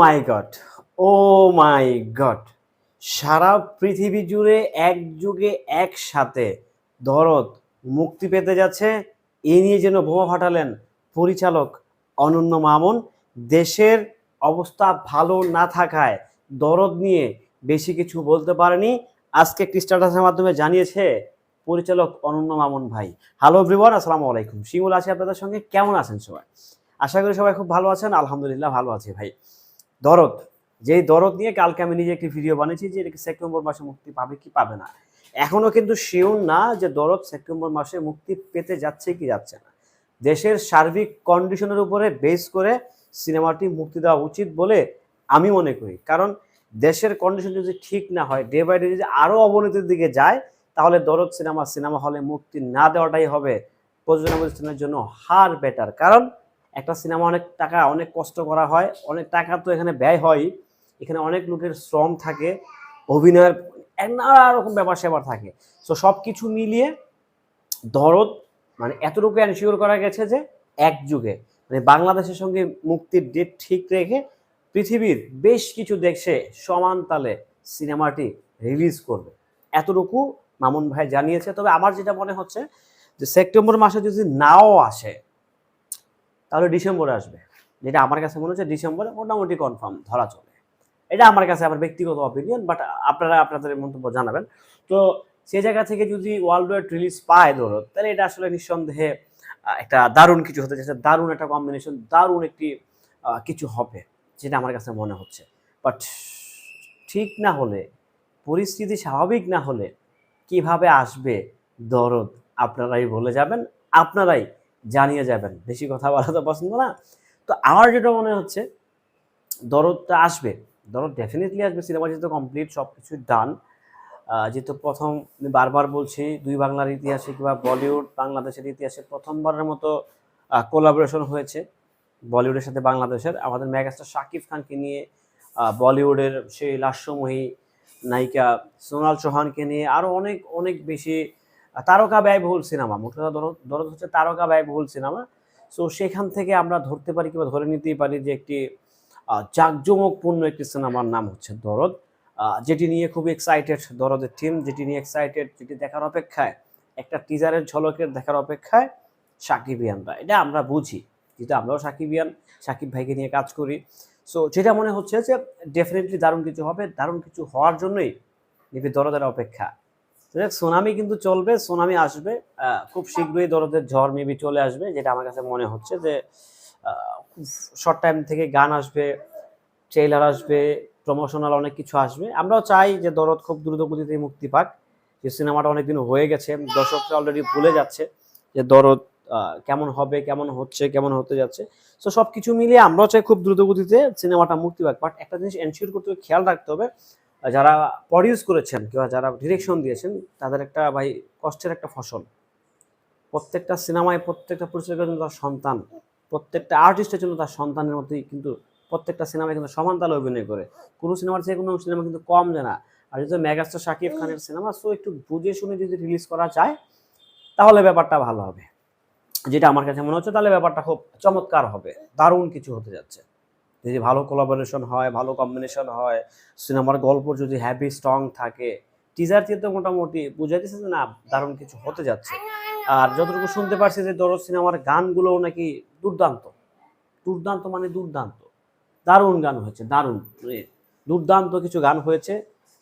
মাই god ও মাই god সারা পৃথিবী জুড়ে এক যুগে একসাথে দরদ মুক্তি পেতে যাচ্ছে। এ নিয়ে যেন বোমা ফাটালেন পরিচালক অনন্য মামুন। দেশের অবস্থা ভালো না থাকায় দরদ নিয়ে বেশি কিছু বলতে পারেনি। আজকে একটি স্ট্যাটাসের মাধ্যমে জানিয়েছে পরিচালক অনন্য মামুন ভাই। হ্যালো এভরিওয়ান, আসসালামু আলাইকুম। শিমুল আছি আপনাদের সঙ্গে। কেমন আছেন সবাই? আশা করি সবাই খুব ভালো আছেন। আলহামদুলিল্লাহ ভালো আছি ভাই। দরদ, যেই দরদ নিয়ে কালকে আমি নিজে একটি ভিডিও বানিয়েছি যে এটাকে সেপ্টেম্বর মাসে মুক্তি পাবে কি পাবে না। এখনও কিন্তু শিওর না যে দরদ সেপ্টেম্বর মাসে মুক্তি পেতে যাচ্ছে কি যাচ্ছে না। দেশের সার্বিক কন্ডিশনের উপরে বেস করে সিনেমাটি মুক্তি দেওয়া উচিত বলে আমি মনে করি। কারণ দেশের কন্ডিশন যদি ঠিক না হয় ডে বাই ডে যদি আরও অবনতির দিকে যায়, তাহলে দরদ সিনেমা সিনেমা হলে মুক্তি না দেওয়াটাই হবে প্রযোজনা প্রতিষ্ঠানের জন্য হার বেটার কারণ একটা সিনেমা অনেক টাকা, অনেক কষ্ট করা হয়, অনেক টাকা তো এখানে ব্যয় হয়। এখানে অনেক লোকের শ্রম থাকে, অভিনয়ের নানা রকম ব্যাপার স্যাপার থাকে। তো সব কিছু মিলিয়ে দরদ মানে এতটুকু এনশিওর করা গেছে যে এক যুগে মানে বাংলাদেশের সঙ্গে মুক্তির ডেট ঠিক রেখে পৃথিবীর বেশ কিছু দেশে সমান তালে সিনেমাটি রিলিজ করবে। এতটুকু মামুন ভাই জানিয়েছে। তবে আমার যেটা মনে হচ্ছে যে সেপ্টেম্বর মাসে যদি নাও আসে তাহলে ডিসেম্বরে আসবে। যেটা আমার কাছে মনে হচ্ছে ডিসেম্বরে মোটামুটি কনফার্ম ধরা চলে। এটা আমার কাছে আমার ব্যক্তিগত অপিনিয়ন বাট আপনারা আপনাদের মন্তব্য জানাবেন। তো সেই জায়গা থেকে যদি ওয়ার্ল্ড ওয়াইড রিলিজ পায় ধরো, তাহলে এটা আসলে নিঃসন্দেহে একটা দারুণ কিছু হতে যাচ্ছে। দারুণ একটা কম্বিনেশন দারুণ একটি কিছু হবে, যেটা আমার কাছে মনে হচ্ছে। বাট ঠিক না হলে, পরিস্থিতি স্বাভাবিক না হলে কীভাবে আসবে দরদ আপনারাই বলে যাবেন। আপনারাই জানিয়ে যাবেন। বেশি কথা বলা তো পছন্দ না। তো আমার যেটা মনে হচ্ছে, দরদটা আসবে। দরদ ডেফিনেটলি আসবে। সিনেমা যেহেতু কমপ্লিট সব কিছু ডান যেহেতু প্রথম বারবার বলছি, দুই বাংলার ইতিহাসে কিংবা বলিউড বাংলাদেশের ইতিহাসে প্রথমবারের মতো কোলাবোরেশন হয়েছে। বলিউডের সাথে বাংলাদেশের। আমাদের ম্যাগাস্টার শাকিব খানকে নিয়ে বলিউডের সেই লাস্যময়ী নায়িকা সোনাল চৌহানকে নিয়ে আরও অনেক অনেক বেশি তারকা ব্যয়বহুল সিনেমা, মোট কথা দরদ হচ্ছে তারকা ব্যয়বহুল সিনেমা। সো সেখান থেকে আমরা ধরতে পারি কিংবা ধরে নিতেই পারি যে একটি জাঁকজমকপূর্ণ একটি সিনেমার নাম হচ্ছে দরদ যেটি নিয়ে খুব এক্সাইটেড দরদের টিম যেটি নিয়ে এক্সাইটেড যেটি দেখার অপেক্ষায়, একটা টিজারের ঝলকের দেখার অপেক্ষায় সাকিবিয়ানরা এটা আমরা বুঝি, যেটা আমরাও সাকিবিয়ান সাকিব ভাইকে নিয়ে কাজ করি। সো যেটা মনে হচ্ছে যে ডেফিনেটলি দারুণ কিছু হবে, দারুণ কিছু হওয়ার জন্যই নিবি দরদের অপেক্ষা। সোনামি কিন্তু চলবে, সোনামি আসবে খুব শীঘ্রই দরদের ঝড় মেবি চলে আসবে, যেটা আমার কাছে মনে হচ্ছে যে শর্ট টাইম থেকে গান আসবে ট্রেলার আসবে প্রমোশনাল অনেক কিছু আসবে। আমরাও চাই যে দরদ খুব দ্রুত গতিতে মুক্তি পাক, যে সিনেমাটা অনেকদিন হয়ে গেছে, দর্শকরা অলরেডি ভুলে যাচ্ছে যে দরদ কেমন হবে, কেমন হচ্ছে, কেমন হতে যাচ্ছে। তো সব কিছু মিলিয়ে আমরাও চাই খুব দ্রুত গতিতে সিনেমাটা মুক্তি পাক। বাট একটা জিনিস এনশিওর করতে খেয়াল রাখতে হবে যারা প্রডিউস করেছেন কিংবা যারা ডিরেকশন দিয়েছেন, তাদের একটা ভাই কষ্টের একটা ফসল। প্রত্যেকটা সিনেমায় প্রত্যেকটা পরিচালকের জন্য তার সন্তান, প্রত্যেকটা আর্টিস্টের জন্য তার সন্তানের মধ্যেই কিন্তু প্রত্যেকটা সিনেমায় কিন্তু সমান তালে অভিনয় করে। কোনো সিনেমার চেয়ে কোনো সিনেমা কিন্তু কম যায় না। আর যদি মেগাস্টার শাকিব খানের সিনেমা সো একটু বুঝে শুনে যদি রিলিজ করা যায়, তাহলে ব্যাপারটা ভালো হবে। যেটা আমার কাছে মনে হচ্ছে, তাহলে ব্যাপারটা খুব চমৎকার হবে। দারুণ কিছু হতে যাচ্ছে। যদি ভালো কোলাবোরেশন হয়, ভালো কম্বিনেশন হয় সিনেমার গল্প যদি হ্যাপি স্ট্রং থাকে টিজার দিয়ে তো মোটামুটি বুঝে দিচ্ছে যে না, দারুণ কিছু হতে যাচ্ছে। আর যতটুকু শুনতে পারছি যে দরদ সিনেমার গানগুলোও নাকি দুর্দান্ত। দুর্দান্ত মানে দুর্দান্ত। দারুণ গান হয়েছে, দারুণ। মানে দুর্দান্ত কিছু গান হয়েছে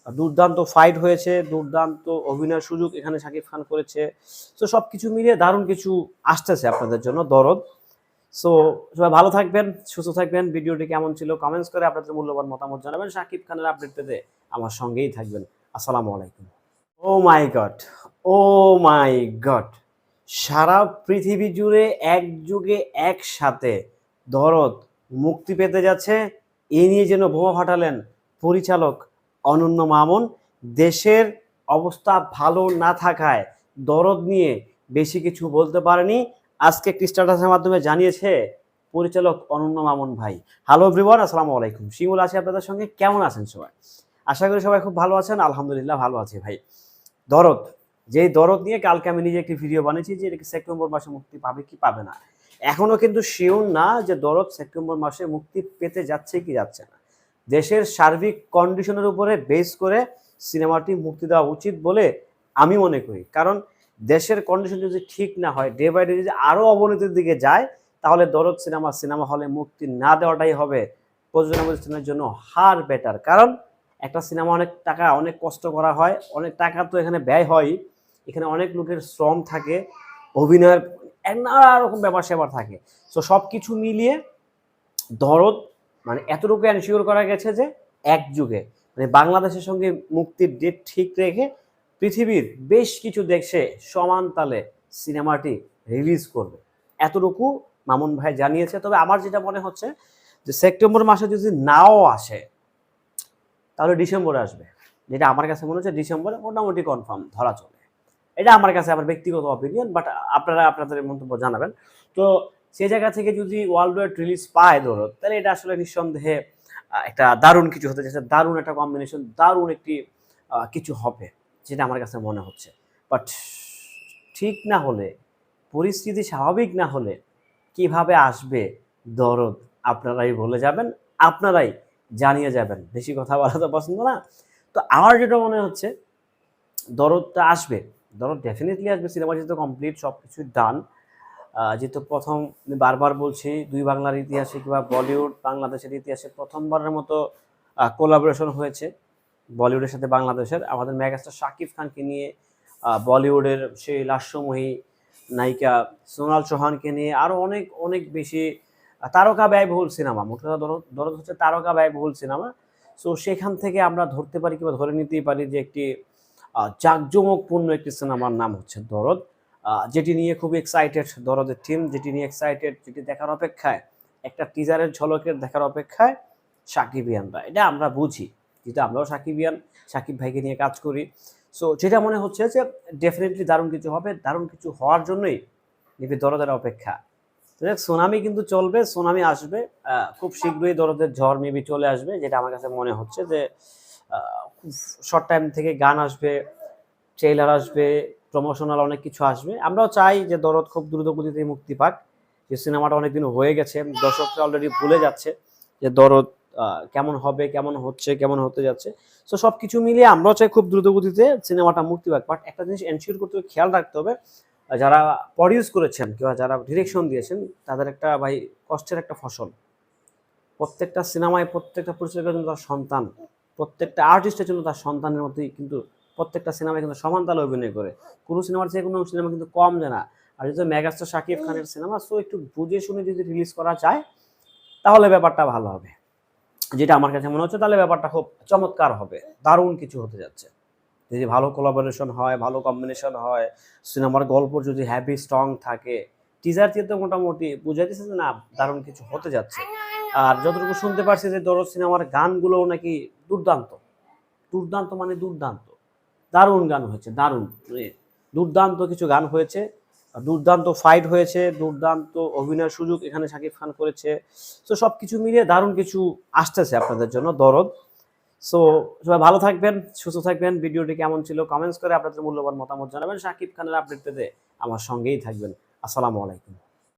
দুর্দান্ত ফাইট হয়েছে, দুর্দান্ত অভিনয়ের সুযোগ এখানে শাকিব খান করেছে। তো সব কিছু মিলিয়ে দারুণ কিছু আসতেছে আপনাদের জন্য, দরদ। সো সবাই ভালো থাকবেন, সুস্থ থাকবেন। ভিডিওটি কেমন ছিল কমেন্টস করে আপনাদের মূল্যবান মতামত জানাবেন। শাকিব খানের আপডেট পেতে আমার সঙ্গেই থাকবেন। আসসালামু আলাইকুম। ও মাই গড, ও মাই গড। সারা পৃথিবী জুড়ে এক যুগে একসাথে দরদ মুক্তি পেতে যাচ্ছে। এ নিয়ে যেন বোমা ফাটালেন পরিচালক অনন্য মামুন। দেশের অবস্থা ভালো না থাকায় দরদ নিয়ে বেশি কিছু বলতে পারেনি। আজকে একটি স্ট্যাটাসের মাধ্যমে জানিয়েছে পরিচালক অনন্য মামুন ভাই। হ্যালো এভরিওয়ান আসসালামু আলাইকুম। শিমুল আছি আপনাদের সঙ্গে। কেমন আছেন সবাই? আশা করি সবাই খুব ভালো আছেন। আলহামদুলিল্লাহ ভালো আছি ভাই। দরদ, যেই দরদ নিয়ে কালকে আমি নিজে একটি ভিডিও বানিয়েছি যে এটাকে সেপ্টেম্বর মাসে মুক্তি পাবে কি পাবে না। এখনও কিন্তু শিওর না যে দরদ সেপ্টেম্বর মাসে মুক্তি পেতে যাচ্ছে কি যাচ্ছে না। দেশের সার্বিক কন্ডিশনের উপরে বেস করে সিনেমাটি মুক্তি দেওয়া উচিত বলে আমি মনে করি। কারণ দেশের কন্ডিশন যদি ঠিক না হয় ডে বাই ডে যদি আরও অবনতির দিকে যায়, তাহলে দরদ সিনেমা সিনেমা হলে মুক্তি না দেওয়াটাই হবে। প্রযোজনা প্রতিষ্ঠানের জন্য হার বেটার কারণ একটা সিনেমা অনেক টাকা, অনেক কষ্ট করা হয়, অনেক টাকা তো এখানে ব্যয় হয়। এখানে অনেক লোকের শ্রম থাকে, অভিনয়ের নানা রকম ব্যাপার স্যাপার থাকে। তো সব কিছু মিলিয়ে দরদ মানে এতটুকু এনশিওর করা গেছে যে এক যুগে মানে বাংলাদেশের সঙ্গে মুক্তির ডেট ঠিক রেখে পৃথিবীর বেশ কিছু দেশে সমান তালে সিনেমাটি রিলিজ করবে। এতটুকু মামুন ভাই জানিয়েছে। তবে আমার যেটা মনে হচ্ছে যে সেপ্টেম্বর মাসে যদি নাও আসে, তাহলে ডিসেম্বরে আসবে। যেটা আমার কাছে মনে হচ্ছে ডিসেম্বরে মোটামুটি কনফার্ম ধরা চলে। এটা আমার কাছে আমার ব্যক্তিগত অপিনিয়ন বাট আপনারা আপনাদের মন্তব্য জানাবেন। তো সেই জায়গা থেকে যদি ওয়ার্ল্ড ওয়াইড রিলিজ পায় ধরো, তাহলে এটা আসলে নিঃসন্দেহে একটা দারুণ কিছু হতে যাচ্ছে। দারুণ একটা কম্বিনেশন দারুণ একটি কিছু হবে। যেটা আমার কাছে মনে হচ্ছে। বাট ঠিক না হলে, পরিস্থিতি স্বাভাবিক না হলে কীভাবে আসবে দরদ, আপনারাই বলে যাবেন, আপনারাই জানিয়ে যাবেন। বেশি কথা বলা তো পছন্দ না। তো আমার যেটা মনে হচ্ছে, দরদটা আসবে। দরদ ডেফিনেটলি আসবে। সিনেমা যেহেতু কমপ্লিট সব কিছু ডান যেহেতু প্রথম বারবার বলছি, দুই বাংলার ইতিহাসে কিংবা বলিউড বাংলাদেশের ইতিহাসে প্রথমবারের মতো কোলাবোরেশন হয়েছে। বলিউডের সাথে বাংলাদেশের। আমাদের মেগাস্টার শাকিব খানকে নিয়ে বলিউডের সেই লাস্যময়ী নায়িকা সোনাল চৌহানকে নিয়ে আরও অনেক অনেক বেশি তারকা ব্যয়বহুল সিনেমা। মোট কথা দরদ হচ্ছে তারকা ব্যয়বহুল সিনেমা। সো সেখান থেকে আমরা ধরতে পারি কিংবা ধরে নিতেই পারি যে একটি জাঁকজমকপূর্ণ একটি সিনেমার নাম হচ্ছে দরদ যেটি নিয়ে খুব এক্সাইটেড দরদের টিম যেটি নিয়ে এক্সাইটেড যেটি দেখার অপেক্ষায়, একটা টিজারের ঝলকের দেখার অপেক্ষায় সাকিবিয়ানরা এটা আমরা বুঝি। যেটা আমরাও সাকিবিয়ান সাকিব ভাইকে নিয়ে কাজ করি। সো যেটা মনে হচ্ছে যে ডেফিনেটলি দারুণ কিছু হবে, দারুণ কিছু হওয়ার জন্যই নিবি দরদের অপেক্ষা। সুনামি কিন্তু চলবে, সোনামি আসবে খুব শীঘ্রই দরদের ঝড় মেবি চলে আসবে, যেটা আমার কাছে মনে হচ্ছে যে শর্ট টাইম থেকে গান আসবে ট্রেলার আসবে প্রমোশনাল অনেক কিছু আসবে। আমরাও চাই যে দরদ খুব দ্রুত গতিতে মুক্তি পাক। যে সিনেমাটা অনেকদিন হয়ে গেছে, দর্শকরা অলরেডি ভুলে যাচ্ছে যে দরদ কেমন হবে, কেমন হচ্ছে, কেমন হতে যাচ্ছে। তো সব কিছু মিলিয়ে আমরাও চাই খুব দ্রুত গতিতে সিনেমাটা মুক্তি পাক। বাট একটা জিনিস এনশিওর করতে হবে, খেয়াল রাখতে হবে যারা প্রডিউস করেছেন কিংবা যারা ডিরেকশন দিয়েছেন, তাদের একটা ভাই কষ্টের একটা ফসল। প্রত্যেকটা সিনেমায় প্রত্যেকটা পরিচালকের জন্য তার সন্তান, প্রত্যেকটা আর্টিস্টের জন্য তার সন্তানের মতোই কিন্তু প্রত্যেকটা সিনেমায় কিন্তু সমান তালে অভিনয় করে। কোনো সিনেমার চেয়ে কোনো সিনেমা কিন্তু কম যায় না। আর যদি মেগাস্টার শাকিব খানের সিনেমা সো একটু বুঝে শুনে যদি রিলিজ করা যায়, তাহলে ব্যাপারটা ভালো হবে। যেটা আমার কাছে মনে হচ্ছে, তাহলে ব্যাপারটা খুব চমৎকার হবে। দারুণ কিছু হতে যাচ্ছে। যদি ভালো কোলাবোরেশন হয়, ভালো কম্বিনেশন হয়, সিনেমার গল্প যদি হ্যাভি স্ট্রং থাকে টিজার দিয়ে তো মোটামুটি বুঝাই দিচ্ছে যে না, দারুণ কিছু হতে যাচ্ছে। আর যতটুকু শুনতে পারছি যে দরদ সিনেমার গানগুলোও নাকি দুর্দান্ত। দুর্দান্ত মানে দুর্দান্ত। দারুণ গান হয়েছে, দারুণ। দুর্দান্ত কিছু গান হয়েছে। দুর্দান্ত ফাইট হয়েছে, দুর্দান্ত অভিনয়ের সুযোগ এখানে শাকিব খান করেছে। সো সব কিছু মিলিয়ে দারুণ কিছু আসতেছে আপনাদের জন্য, দরদ। সো সবাই ভালো থাকবেন, সুস্থ থাকবেন, ভিডিওটি কেমন ছিল কমেন্টস করে আপনাদের মূল্যবান মতামত জানাবেন। শাকিব খানের আপডেট পেতে আমার সঙ্গেই থাকবেন। আসসালামু আলাইকুম।